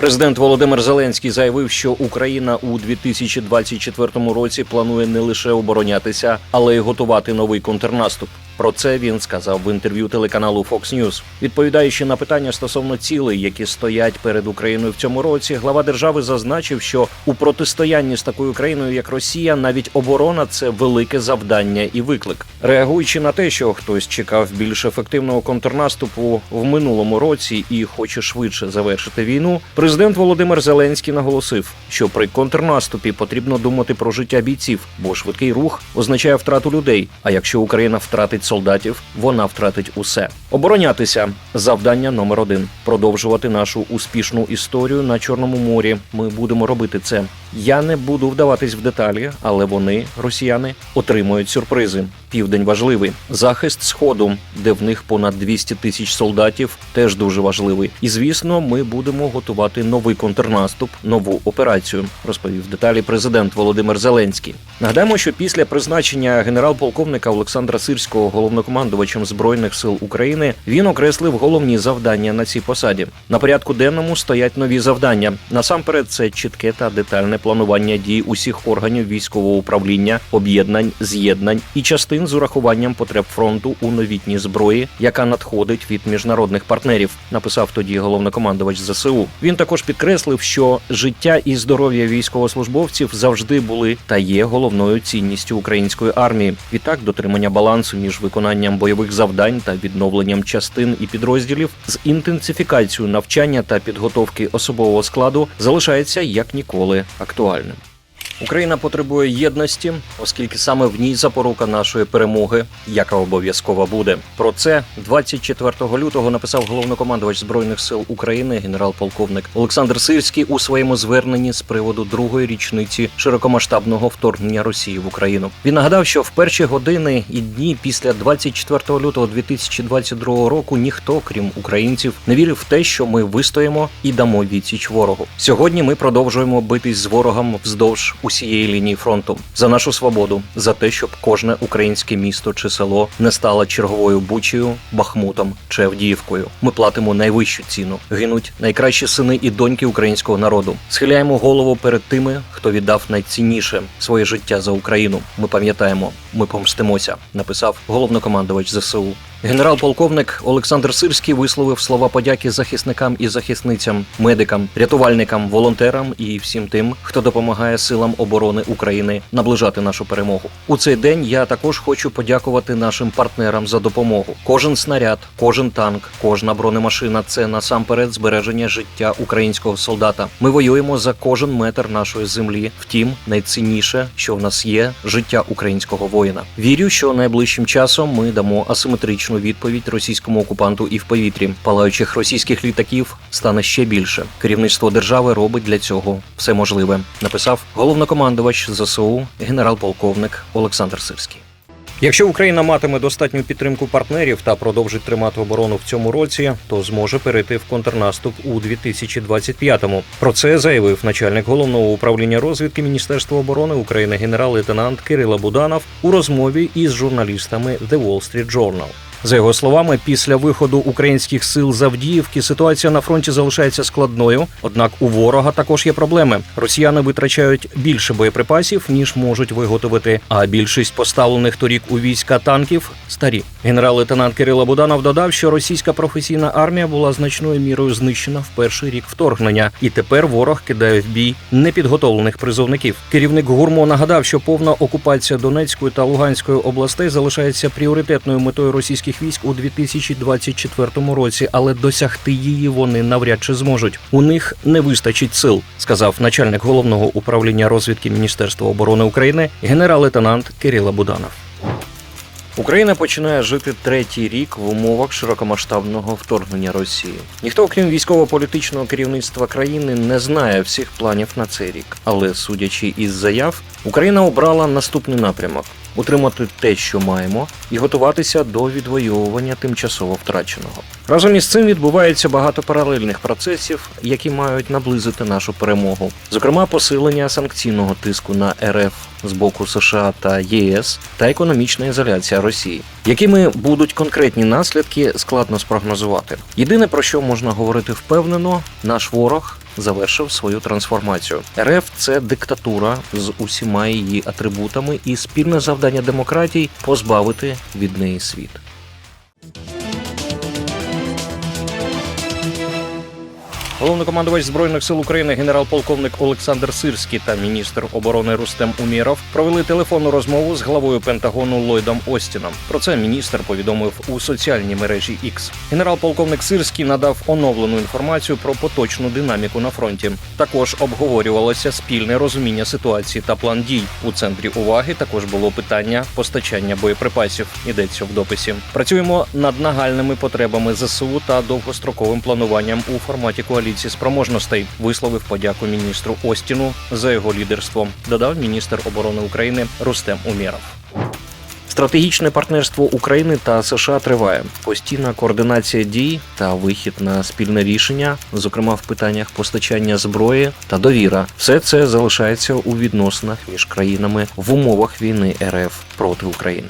Президент Володимир Зеленський заявив, що Україна у 2024 році планує не лише оборонятися, але й готувати новий контрнаступ. Про це він сказав в інтерв'ю телеканалу Fox News. Відповідаючи на питання стосовно цілей, які стоять перед Україною в цьому році, глава держави зазначив, що у протистоянні з такою країною, як Росія, навіть оборона це велике завдання і виклик. Реагуючи на те, що хтось чекав більш ефективного контрнаступу в минулому році і хоче швидше завершити війну, президент Володимир Зеленський наголосив, що при контрнаступі потрібно думати про життя бійців, бо швидкий рух означає втрату людей. А якщо Україна втратить солдатів, вона втратить усе. Оборонятися завдання номер один продовжувати нашу успішну історію на Чорному морі. Ми будемо робити це. Я не буду вдаватись в деталі, але вони, росіяни, отримують сюрпризи. Південь важливий. Захист сходу, де в них понад 200 тисяч солдатів, теж дуже важливий. І звісно, ми будемо готувати новий контрнаступ, нову операцію. Розповів деталі президент Володимир Зеленський. Нагадаємо, що після призначення генерал-полковника Олександра Сирського головнокомандувачем збройних сил України він окреслив головні завдання на цій посаді. На порядку денному стоять нові завдання. Насамперед, це чітке та детальне планування дій усіх органів військового управління, об'єднань, з'єднань і частин з урахуванням потреб фронту у новітній зброї, яка надходить від міжнародних партнерів. Написав тоді головнокомандувач ЗСУ. Він також підкреслив, що життя і здоров'я військовослужбовців завжди були та є головною цінністю української армії. Відтак, дотримання балансу між виконанням бойових завдань та відновленням частин і підрозділів з інтенсифікацією навчання та підготовки особового складу залишається як ніколи актуальним. Україна потребує єдності, оскільки саме в ній запорука нашої перемоги, яка обов'язково буде. Про це 24 лютого написав головнокомандувач збройних сил України, генерал-полковник Олександр Сирський у своєму зверненні з приводу другої річниці широкомасштабного вторгнення Росії в Україну. Він нагадав, що в перші години і дні після 24 лютого 2022 року ніхто, крім українців, не вірив в те, що ми вистоїмо і дамо відсіч ворогу. Сьогодні ми продовжуємо битись з ворогом вздовж усієї лінії фронту за нашу свободу, за те, щоб кожне українське місто чи село не стало черговою бучею, бахмутом чи Авдіївкою. Ми платимо найвищу ціну. Гинуть найкращі сини і доньки українського народу. Схиляємо голову перед тими, хто віддав найцінніше своє життя за Україну. Ми пам'ятаємо, ми помстимося. Написав головнокомандувач ЗСУ. Генерал-полковник Олександр Сирський висловив слова подяки захисникам і захисницям, медикам, рятувальникам, волонтерам і всім тим, хто допомагає силам оборони України наближати нашу перемогу. У цей день я також хочу подякувати нашим партнерам за допомогу. Кожен снаряд, кожен танк, кожна бронемашина це насамперед збереження життя українського солдата. Ми воюємо за кожен метр нашої землі. Втім, найцінніше, що в нас є, життя українського воїна. Вірю, що найближчим часом ми дамо асиметричну відповідь російському окупанту і в повітрі. Палаючих російських літаків стане ще більше. Керівництво держави робить для цього все можливе. Написав головнокомандувач ЗСУ генерал-полковник Олександр Сирський. Якщо Україна матиме достатню підтримку партнерів та продовжить тримати оборону в цьому році, то зможе перейти в контрнаступ у 2025-му. Про це заявив начальник головного управління розвідки Міністерства оборони України генерал-лейтенант Кирило Буданов у розмові із журналістами The Wall Street Journal. За його словами, після виходу українських сил з Авдіївки ситуація на фронті залишається складною. Однак у ворога також є проблеми. Росіяни витрачають більше боєприпасів ніж можуть виготовити. А більшість поставлених торік у війська танків старі. Генерал-лейтенант Кирило Буданов додав, що російська професійна армія була значною мірою знищена в перший рік вторгнення, і тепер ворог кидає в бій непідготовлених призовників. Керівник гурмо нагадав, що повна окупація Донецької та Луганської областей залишається пріоритетною метою російських військ у 2024 році, але досягти її вони навряд чи зможуть. У них не вистачить сил, сказав начальник головного управління розвідки Міністерства оборони України генерал-лейтенант Кирило Буданов. Україна починає жити третій рік в умовах широкомасштабного вторгнення Росії. Ніхто, окрім військово-політичного керівництва країни, не знає всіх планів на цей рік. Але судячи із заяв, Україна обрала наступний напрямок: утримати те, що маємо, і готуватися до відвоювання тимчасово втраченого. Разом із цим відбувається багато паралельних процесів, які мають наблизити нашу перемогу, зокрема посилення санкційного тиску на РФ з боку США та ЄС та економічна ізоляція Росії. Якими будуть конкретні наслідки, складно спрогнозувати. Єдине про що можна говорити впевнено, наш ворог завершив свою трансформацію. РФ це диктатура з усіма її атрибутами, і спільне завдання демократій позбавити від неї світ. Головнокомандувач збройних сил України генерал-полковник Олександр Сирський та міністр оборони Рустем Умєров провели телефонну розмову з главою Пентагону Ллойдом Остіном. Про це міністр повідомив у соціальній мережі X. Генерал-полковник Сирський надав оновлену інформацію про поточну динаміку на фронті. Також обговорювалося спільне розуміння ситуації та план дій. У центрі уваги також було питання постачання боєприпасів. Йдеться в дописі. Працюємо над нагальними потребами ЗСУ та довгостроковим плануванням у форматі коаліції спроможностей. Висловив подяку міністру Остіну за його лідерство. Додав міністр оборони України Рустем Умєров. Стратегічне партнерство України та США триває. Постійна координація дій та вихід на спільне рішення, зокрема в питаннях постачання зброї та довіра. Все це залишається у відносинах між країнами в умовах війни РФ проти України.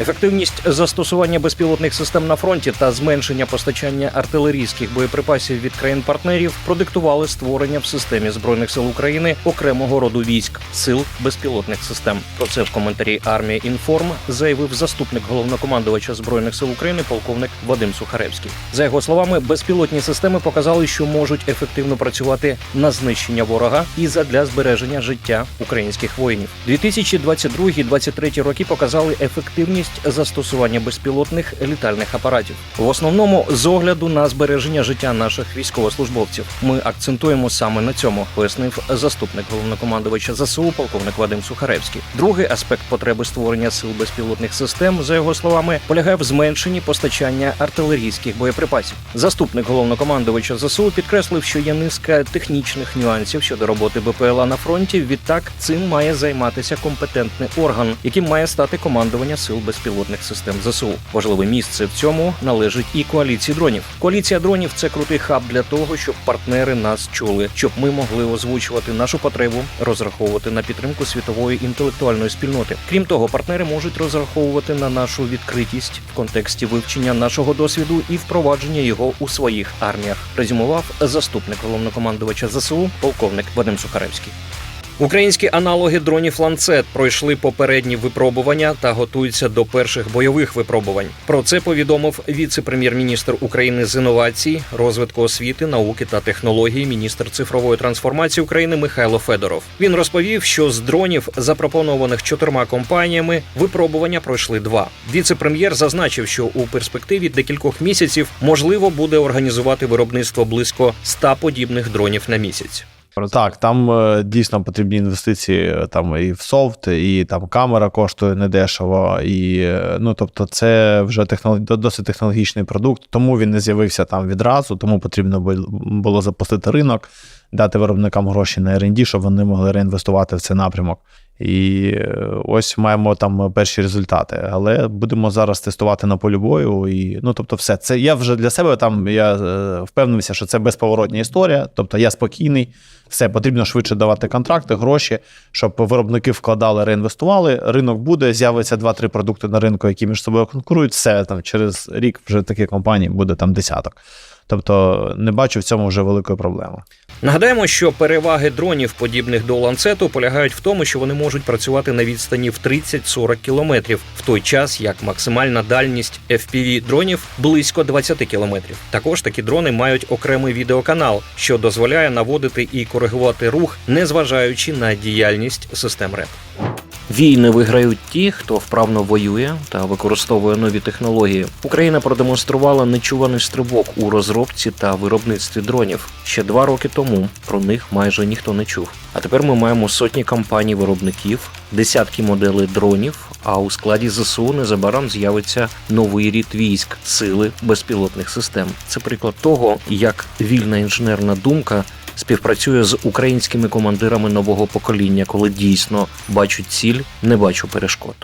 Ефективність застосування безпілотних систем на фронті та зменшення постачання артилерійських боєприпасів від країн-партнерів продиктували створення в системі збройних сил України окремого роду військ сил безпілотних систем. Про це в коментарі армія інформ заявив заступник головнокомандувача збройних сил України, полковник Вадим Сухаревський. За його словами, безпілотні системи показали, що можуть ефективно працювати на знищення ворога і задля збереження життя українських воїнів. 2022-2023 роки показали ефективність застосування безпілотних літальних апаратів. В основному з огляду на збереження життя наших військовослужбовців. Ми акцентуємо саме на цьому, пояснив заступник головнокомандувача ЗСУ, полковник Вадим Сухаревський. Другий аспект потреби створення сил безпілотних систем, за його словами, полягає в зменшенні постачання артилерійських боєприпасів. Заступник головнокомандувача ЗСУ підкреслив, що є низка технічних нюансів щодо роботи БПЛА на фронті. Відтак цим має займатися компетентний орган, яким має стати командування сил безпілотних систем ЗСУ. Важливе місце в цьому належить і коаліції дронів. Коаліція дронів це крутий хаб для того, щоб партнери нас чули, щоб ми могли озвучувати нашу потребу, розраховувати на підтримку світової інтелектуальної спільноти. Крім того, партнери можуть розраховувати на нашу відкритість в контексті вивчення нашого досвіду і впровадження його у своїх арміях. Резюмував заступник головнокомандувача ЗСУ, полковник Вадим Сухаревський. Українські аналоги дронів ланцет пройшли попередні випробування та готуються до перших бойових випробувань. Про це повідомив віце-прем'єр-міністр України з інновацій, розвитку освіти, науки та технологій, міністр цифрової трансформації України Михайло Федоров. Він розповів, що з дронів, запропонованих чотирма компаніями, випробування пройшли два. Віце-прем'єр зазначив, що у перспективі декількох місяців можливо буде організувати виробництво близько 100 подібних дронів на місяць. Так, там е, дійсно потрібні інвестиції е, там і в софт, і там камера коштує недешево. І е, ну тобто, це вже технолог... досить технологічний продукт, тому він не з'явився там відразу, тому потрібно бу- було запустити ринок, дати виробникам гроші на R&D, щоб вони могли реінвестувати в цей напрямок. І е, ось маємо там перші результати. Але будемо зараз тестувати на полі бою. І ну тобто, все це я вже для себе там я е, впевнився, що це безповоротня історія. Тобто я спокійний, все потрібно швидше давати контракти, гроші, щоб виробники вкладали, реінвестували. Ринок буде, з'явиться 2-3 продукти на ринку, які між собою конкурують. Все там через рік вже таких компаній буде там десяток. Тобто не бачу в цьому вже великої проблеми. Нагадаємо, що переваги дронів, подібних до ланцету, полягають в тому, що вони можуть працювати на відстані в 30-40 кілометрів, в той час як максимальна дальність fpv дронів близько 20 кілометрів. Також такі дрони мають окремий відеоканал, що дозволяє наводити і коригувати рух, незважаючи на діяльність систем РЕП. Війни виграють ті, хто вправно воює та використовує нові технології. Україна продемонструвала нечуваний стрибок у розробці та виробництві дронів. Ще два роки тому про них майже ніхто не чув. А тепер ми маємо сотні компаній виробників, десятки моделей дронів. А у складі ЗСУ незабаром з'явиться новий рід військ сили безпілотних систем. Це приклад того, як вільна інженерна думка співпрацює з українськими командирами нового покоління, коли дійсно бачу ціль, не бачу перешкод.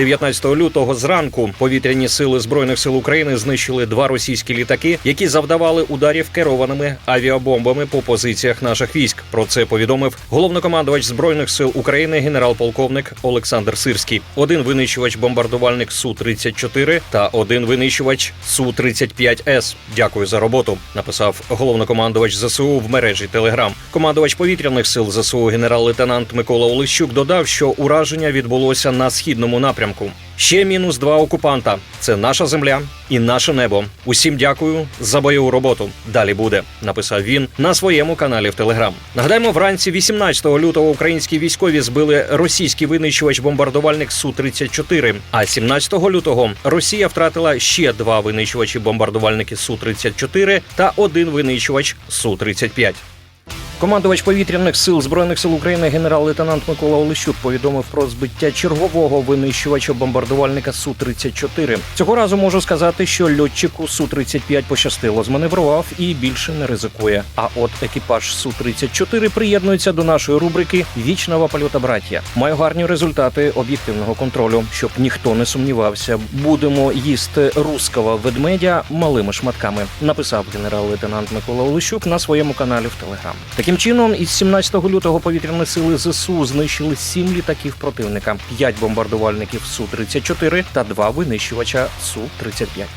19 лютого зранку повітряні сили збройних сил України знищили два російські літаки, які завдавали ударів керованими авіабомбами по позиціях наших військ. Про це повідомив головнокомандувач збройних сил України генерал-полковник Олександр Сирський. Один винищувач бомбардувальник су 34 та один винищувач су 35 с Дякую за роботу. Написав головнокомандувач ЗСУ в мережі Телеграм. Командувач повітряних сил ЗСУ генерал-лейтенант Микола Олещук додав, що ураження відбулося на східному напрямку. Ще мінус два окупанта. Це наша земля і наше небо. Усім дякую за бойову роботу. Далі буде, написав він на своєму каналі в Телеграм. Нагадаємо, вранці 18 лютого українські військові збили російський винищувач бомбардувальник су 34 А 17 лютого Росія втратила ще два винищувачі бомбардувальники су 34 та один винищувач су 35 Командувач повітряних сил збройних сил України генерал-лейтенант Микола Олещук повідомив про збиття чергового винищувача бомбардувальника су 34 Цього разу можу сказати, що льотчику су 35 пощастило, зманеврував і більше не ризикує. А от екіпаж су 34 приєднується до нашої рубрики Вічного польота браття. Маю гарні результати об'єктивного контролю, щоб ніхто не сумнівався. Будемо їсти руского ведмедя малими шматками. Написав генерал-лейтенант Микола Олещук на своєму каналі в Телеграм. Таким чином, із 17 лютого повітряні сили ЗСУ знищили 7 літаків противника, 5 бомбардувальників су 34 та 2 винищувача су 35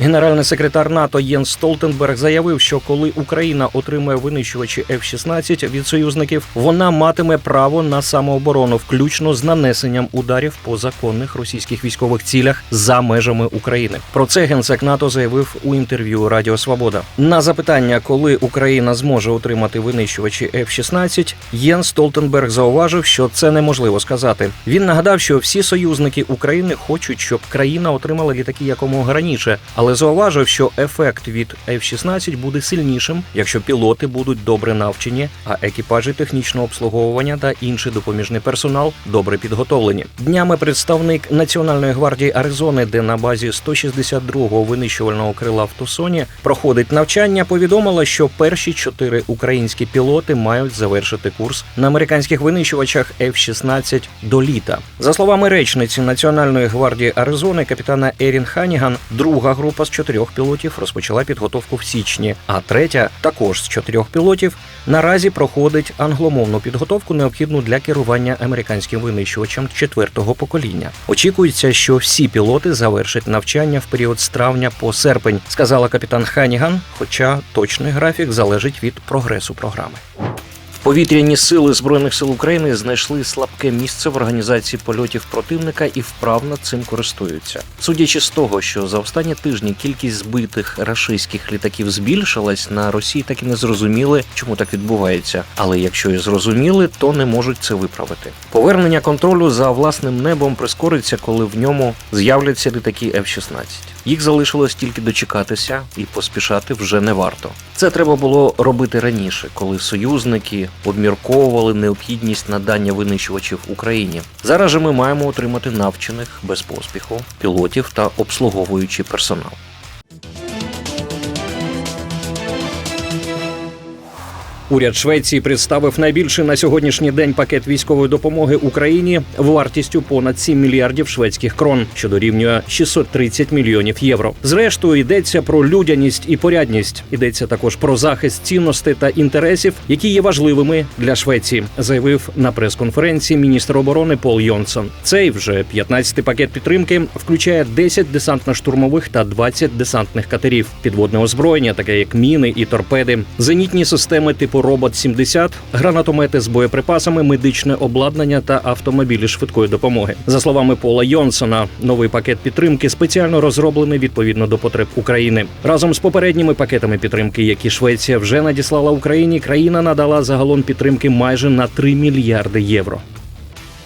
Генеральний секретар НАТО Єнс Столтенберг заявив, що коли Україна отримає винищувачі F-16 від союзників, вона матиме право на самооборону, включно з нанесенням ударів по законних російських військових цілях за межами України. Про це генсек НАТО заявив у інтерв'ю Радіо Свобода. На запитання, коли Україна зможе отримати винищувачі F-16, Єнс Столтенберг зауважив, що це неможливо сказати. Він нагадав, що всі союзники України хочуть, щоб країна отримала літаки якомога раніше, але зауважив, що ефект від F-16 буде сильнішим, якщо пілоти будуть добре навчені, а екіпажі технічного обслуговування та інший допоміжний персонал добре підготовлені. Днями представник Національної гвардії Аризони, де на базі 162-го винищувального крила в Тусоні проходить навчання, повідомила, що перші чотири українські пілоти мають завершити курс на американських винищувачах F-16 до літа. За словами речниці Національної гвардії Аризони, капітана Ерін Ханіган, друга група з чотирьох пілотів розпочала підготовку в січні, а третя, також з чотирьох пілотів, наразі проходить англомовну підготовку, необхідну для керування американським винищувачем четвертого покоління. Очікується, що всі пілоти завершать навчання в період з травня по серпень, сказала капітан Ханіган. Хоча точний графік залежить від прогресу програми. Повітряні сили збройних сил України знайшли слабке місце в організації польотів противника і вправно цим користуються. Судячи з того, що за останні тижні кількість збитих рашистських літаків збільшилась, на Росії так і не зрозуміли, чому так відбувається. Але якщо і зрозуміли, то не можуть це виправити. Повернення контролю за власним небом прискориться, коли в ньому з'являться літаки F-16. Їх залишилось тільки дочекатися і поспішати вже не варто. Це треба було робити раніше, коли союзники обмірковували необхідність надання винищувачів Україні. Зараз же ми маємо отримати навчених без поспіху пілотів та обслуговуючий персонал. Уряд Швеції представив найбільший на сьогоднішній день пакет військової допомоги Україні вартістю понад 7 мільярдів шведських крон, що дорівнює 630 мільйонів євро. Зрештою йдеться про людяність і порядність. Йдеться також про захист цінностей та інтересів, які є важливими для Швеції, заявив на прес-конференції міністр оборони Пол Йонсон. Цей вже 15-й пакет підтримки включає 10 десантно-штурмових та 20 десантних катерів, підводне озброєння, таке як міни і торпеди, зенітні системи типу робот 70 гранатомети з боєприпасами, медичне обладнання та автомобілі швидкої допомоги. За словами Пола Йонсона, новий пакет підтримки спеціально розроблений відповідно до потреб України. Разом з попередніми пакетами підтримки, які Швеція вже надіслала Україні, країна надала загалом підтримки майже на 3 мільярди євро.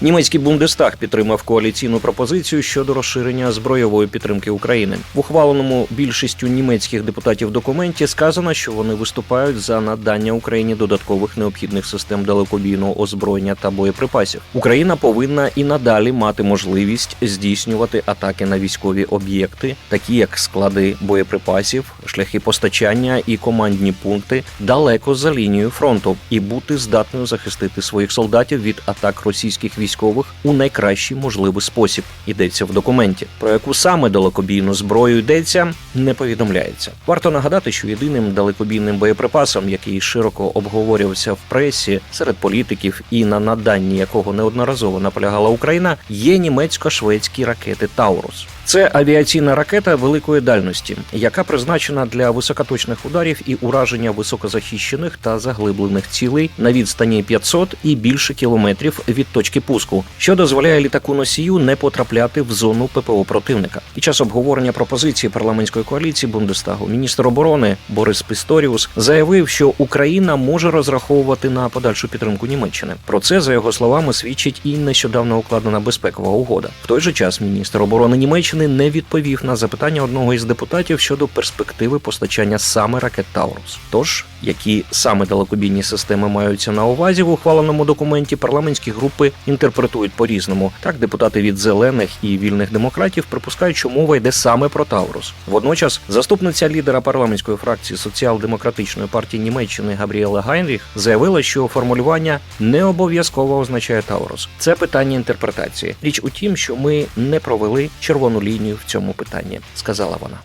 Німецький Бундестаг підтримав коаліційну пропозицію щодо розширення збройової підтримки України. В ухваленому більшістю німецьких депутатів документі сказано, що вони виступають за надання Україні додаткових необхідних систем далекобійного озброєння та боєприпасів. Україна повинна і надалі мати можливість здійснювати атаки на військові об'єкти, такі як склади боєприпасів, шляхи постачання і командні пункти далеко за лінією фронту, і бути здатною захистити своїх солдатів від атак російських військових військових у найкращий можливий спосіб. Йдеться в документі. Про яку саме далекобійну зброю йдеться, не повідомляється. Варто нагадати, що єдиним далекобійним боєприпасом, який широко обговорювався в пресі серед політиків і на наданні якого неодноразово наполягала Україна, є німецько-шведські ракети Таурус. Це авіаційна ракета великої дальності, яка призначена для високоточних ударів і ураження високозахищених та заглиблених цілей на відстані 500 і більше кілометрів від точки пуску, що дозволяє літаку носію не потрапляти в зону ППО противника. Під час обговорення пропозиції парламентської коаліції Бундестагу міністр оборони Борис Пісторіус заявив, що Україна може розраховувати на подальшу підтримку Німеччини. Про це за його словами свідчить і нещодавно укладена безпекова угода. В той же час міністр оборони Німеччини не відповів на запитання одного із депутатів щодо перспективи постачання саме ракет Таурус. Тож, які саме далекобійні системи маються на увазі в ухваленому документі, парламентські групи інтерпретують по-різному. Так, депутати від зелених і вільних демократів припускають, що мова йде саме про Таурус. Водночас, заступниця лідера парламентської фракції соціал-демократичної партії Німеччини Габріела Гайнріх заявила, що формулювання не обов'язково означає Таурус. Це питання інтерпретації. Річ у тім, що ми не провели червону лінію в цьому питанні, сказала вона.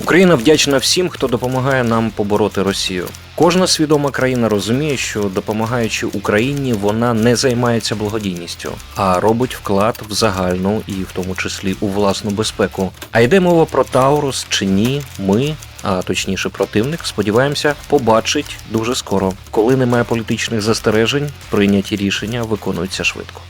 Україна вдячна всім, хто допомагає нам побороти Росію. Кожна свідома країна розуміє, що допомагаючи Україні, вона не займається благодійністю, а робить вклад в загальну і в тому числі у власну безпеку. А йде мова про Таурус чи ні, ми. А точніше, противник, сподіваємося, побачить дуже скоро. Коли немає політичних застережень, прийняті рішення виконуються швидко.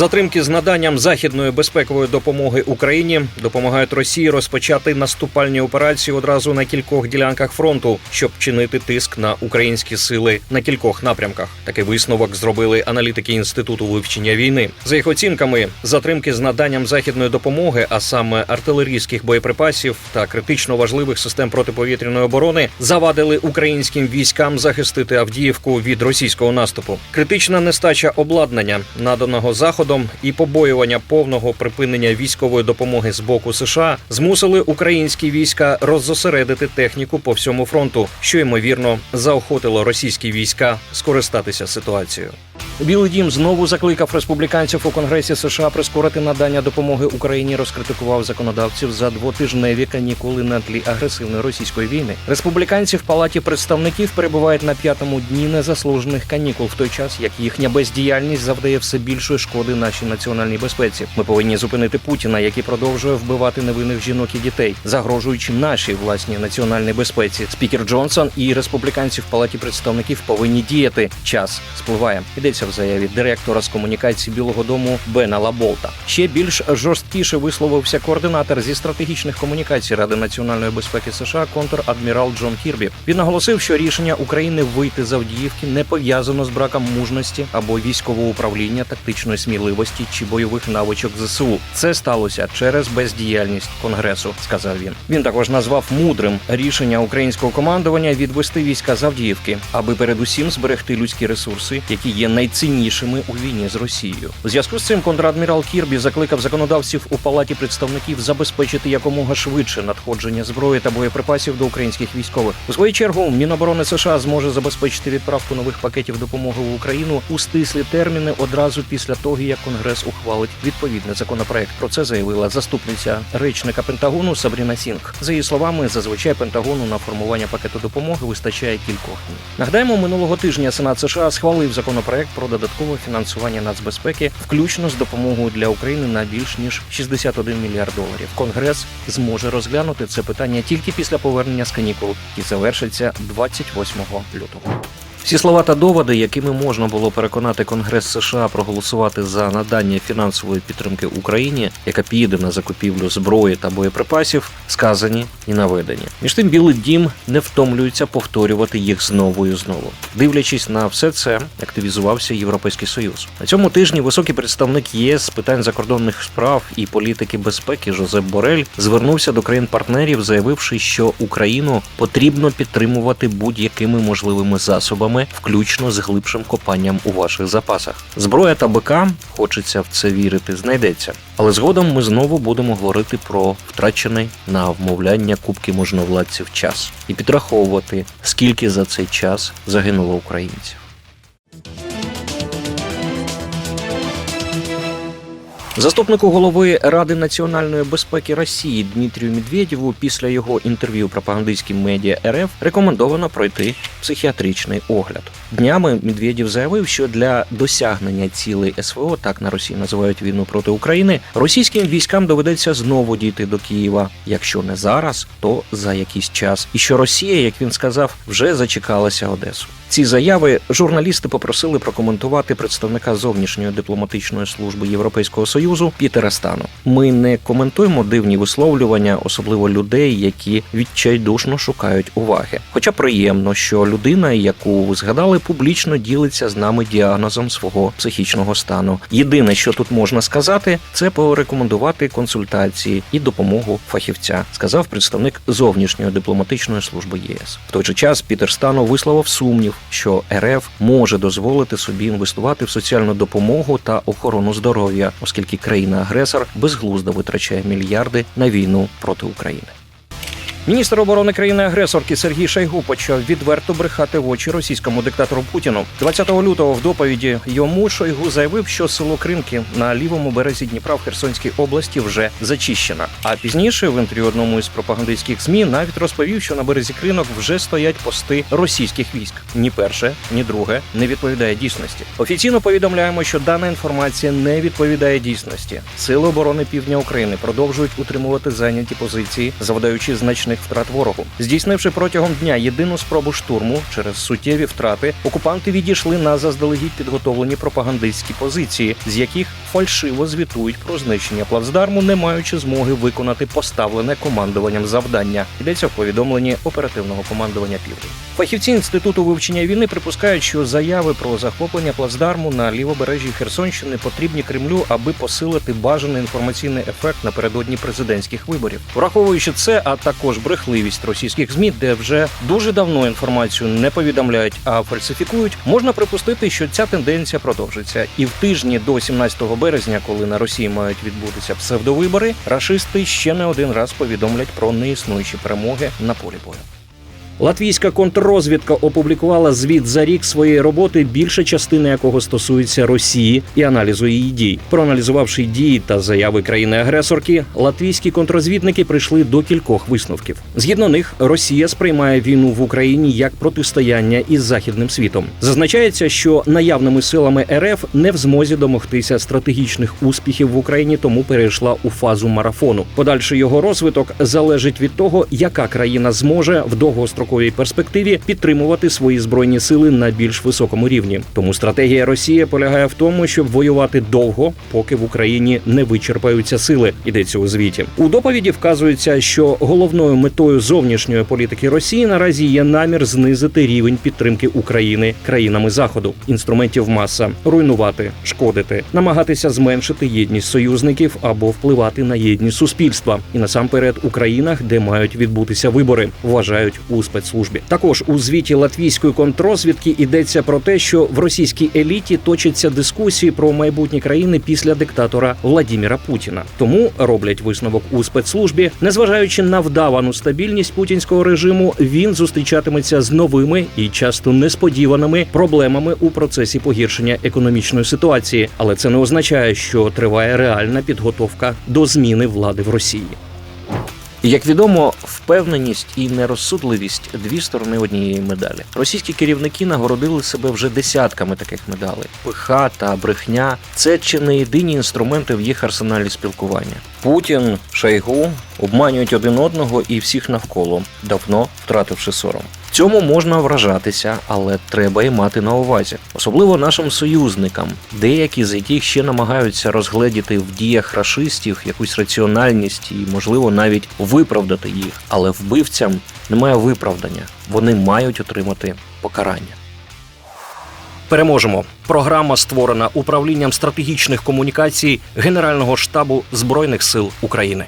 Затримки з наданням західної безпекової допомоги Україні допомагають Росії розпочати наступальні операції одразу на кількох ділянках фронту, щоб чинити тиск на українські сили на кількох напрямках. Такий висновок зробили аналітики інституту вивчення війни. За їх оцінками, затримки з наданням західної допомоги, а саме артилерійських боєприпасів та критично важливих систем протиповітряної оборони, завадили українським військам захистити Авдіївку від російського наступу. Критична нестача обладнання наданого заходом і побоювання повного припинення військової допомоги з боку США змусили українські війська роззосередити техніку по всьому фронту, що ймовірно заохотило російські війська скористатися ситуацією. Білий дім знову закликав республіканців у Конгресі США прискорити надання допомоги Україні. Розкритикував законодавців за двотижневі канікули на тлі агресивної російської війни. Республіканці в палаті представників перебувають на п'ятому дні незаслужених канікул, в той час як їхня бездіяльність завдає все більшої шкоди нашій національній безпеці. Ми повинні зупинити Путіна, який продовжує вбивати невинних жінок і дітей, загрожуючи нашій власній національній безпеці. Спікер Джонсон і республіканці в палаті представників повинні діяти. Час спливає. Йдеться в заяві директора з комунікації Білого Дому Бена Лаболта. Ще більш жорсткіше висловився координатор зі стратегічних комунікацій Ради національної безпеки США контр-адмірал Джон Кірбі. Він наголосив, що рішення України вийти з Авдіївки не пов'язано з браком мужності або військового управління, тактичної сміливості чи бойових навичок ЗСУ. Це сталося через бездіяльність конгресу, сказав він. Він також назвав мудрим рішення українського командування відвести війська з Авдіївки, аби передусім зберегти людські ресурси, які є найціннішими у війні з Росією. У зв'язку з цим контрадмірал Кірбі закликав законодавців у палаті представників забезпечити якомога швидше надходження зброї та боєприпасів до українських військових. У свою чергу Міноборони США зможе забезпечити відправку нових пакетів допомоги в Україну у стислі терміни одразу після того, як Конгрес ухвалить відповідний законопроект. Про це заявила заступниця речника Пентагону Сабріна Сінг. За її словами, зазвичай Пентагону на формування пакету допомоги вистачає кількох днів. Нагадаємо, минулого тижня Сенат США схвалив законопроект про додаткове фінансування нацбезпеки, включно з допомогою для України на більш ніж 61 мільярд доларів. Конгрес зможе розглянути це питання тільки після повернення з канікул, які завершиться 28 лютого. Всі слова та доводи, якими можна було переконати Конгрес США проголосувати за надання фінансової підтримки Україні, яка піде на закупівлю зброї та боєприпасів, сказані і наведені. Між тим, Білий Дім не втомлюється повторювати їх знову і знову. Дивлячись на все це, активізувався Європейський Союз. На цьому тижні високий представник ЄС з питань закордонних справ і політики безпеки Жозеп Борель звернувся до країн-партнерів, заявивши, що Україну потрібно підтримувати будь-якими можливими засобами засобами, включно з глибшим копанням у ваших запасах. Зброя та БК, хочеться в це вірити, знайдеться. Але згодом ми знову будемо говорити про втрачений на вмовляння кубки можновладців час і підраховувати, скільки за цей час загинуло українців. Заступнику голови Ради національної безпеки Росії Дмитрію Медведєву після його інтерв'ю пропагандистським медіа РФ рекомендовано пройти психіатричний огляд. Днями Медведєв заявив, що для досягнення цілей СВО, так на Росії називають війну проти України, російським військам доведеться знову дійти до Києва. Якщо не зараз, то за якийсь час. І що Росія, як він сказав, вже зачекалася Одесу. Ці заяви журналісти попросили прокоментувати представника зовнішньої дипломатичної служби Європейського союзу Пітера Стану. Ми не коментуємо дивні висловлювання, особливо людей, які відчайдушно шукають уваги. Хоча приємно, що людина, яку ви згадали, публічно ділиться з нами діагнозом свого психічного стану. Єдине, що тут можна сказати, це порекомендувати консультації і допомогу фахівця, сказав представник зовнішньої дипломатичної служби ЄС. В той же час Пітер Стану висловив сумнів, що РФ може дозволити собі інвестувати в соціальну допомогу та охорону здоров'я, оскільки країна-агресор безглуздо витрачає мільярди на війну проти України. Міністр оборони країни-агресорки Сергій Шайгу почав відверто брехати в очі російському диктатору Путіну. 20 лютого в доповіді йому Шойгу заявив, що село Кринки на лівому березі Дніпра в Херсонській області вже зачищено. А пізніше в інтерв'ю одному із пропагандистських змі навіть розповів, що на березі кринок вже стоять пости російських військ. Ні перше, ні друге не відповідає дійсності. Офіційно повідомляємо, що дана інформація не відповідає дійсності. Сили оборони півдня України продовжують утримувати зайняті позиції, завдаючи значних втрат ворогу. Здійснивши протягом дня єдину спробу штурму через суттєві втрати, окупанти відійшли на заздалегідь підготовлені пропагандистські позиції, з яких фальшиво звітують про знищення плацдарму, не маючи змоги виконати поставлене командуванням завдання. Йдеться в повідомленні оперативного командування Південь. Фахівці інституту вивчення війни припускають, що заяви про захоплення плацдарму на лівобережжі Херсонщини потрібні Кремлю, аби посилити бажаний інформаційний ефект напередодні президентських виборів. Враховуючи це, а також брехливість російських змі, де вже дуже давно інформацію не повідомляють, а фальсифікують, можна припустити, що ця тенденція продовжиться. І в тижні до 17 березня, коли на Росії мають відбутися псевдовибори, рашисти ще не один раз повідомлять про неіснуючі перемоги на полі бою. Латвійська контррозвідка опублікувала звіт за рік своєї роботи, більша частина якого стосується Росії і аналізу її дій. Проаналізувавши дії та заяви країни-агресорки, латвійські контррозвідники прийшли до кількох висновків. Згідно них, Росія сприймає війну в Україні як протистояння із західним світом. Зазначається, що наявними силами РФ не в змозі домогтися стратегічних успіхів в Україні, тому перейшла у фазу марафону. Подальший його розвиток залежить від того, яка країна зможе в довгостроковій перспективі підтримувати свої збройні сили на більш високому рівні. Тому стратегія Росії полягає в тому, щоб воювати довго, поки в Україні не вичерпаються сили. Йдеться у звіті. У доповіді вказується, що головною метою зовнішньої політики Росії наразі є намір знизити рівень підтримки України країнами заходу, інструментів маса, руйнувати, шкодити, намагатися зменшити єдність союзників або впливати на єдність суспільства, і насамперед у країнах, де мають відбутися вибори, вважають у спецслужбі. Також у звіті латвійської контррозвідки йдеться про те, що в російській еліті точаться дискусії про майбутні країни після диктатора Владіміра Путіна. Тому роблять висновок у спецслужбі, незважаючи на вдавану стабільність путінського режиму, він зустрічатиметься з новими і часто несподіваними проблемами у процесі погіршення економічної ситуації, але це не означає, що триває реальна підготовка до зміни влади в Росії. Як відомо, впевненість і нерозсудливість дві сторони однієї медалі. Російські керівники нагородили себе вже десятками таких медалей. Пиха та брехня це чи не єдині інструменти в їх арсеналі спілкування. Путін, Шайгу обманюють один одного і всіх навколо, давно втративши сором. Цьому можна вражатися, але треба й мати на увазі, особливо нашим союзникам, деякі з яких ще намагаються розгледіти в діях рашистів якусь раціональність і, можливо, навіть виправдати їх. Але вбивцям немає виправдання, вони мають отримати покарання. Переможемо. Програма створена управлінням стратегічних комунікацій Генерального штабу Збройних сил України.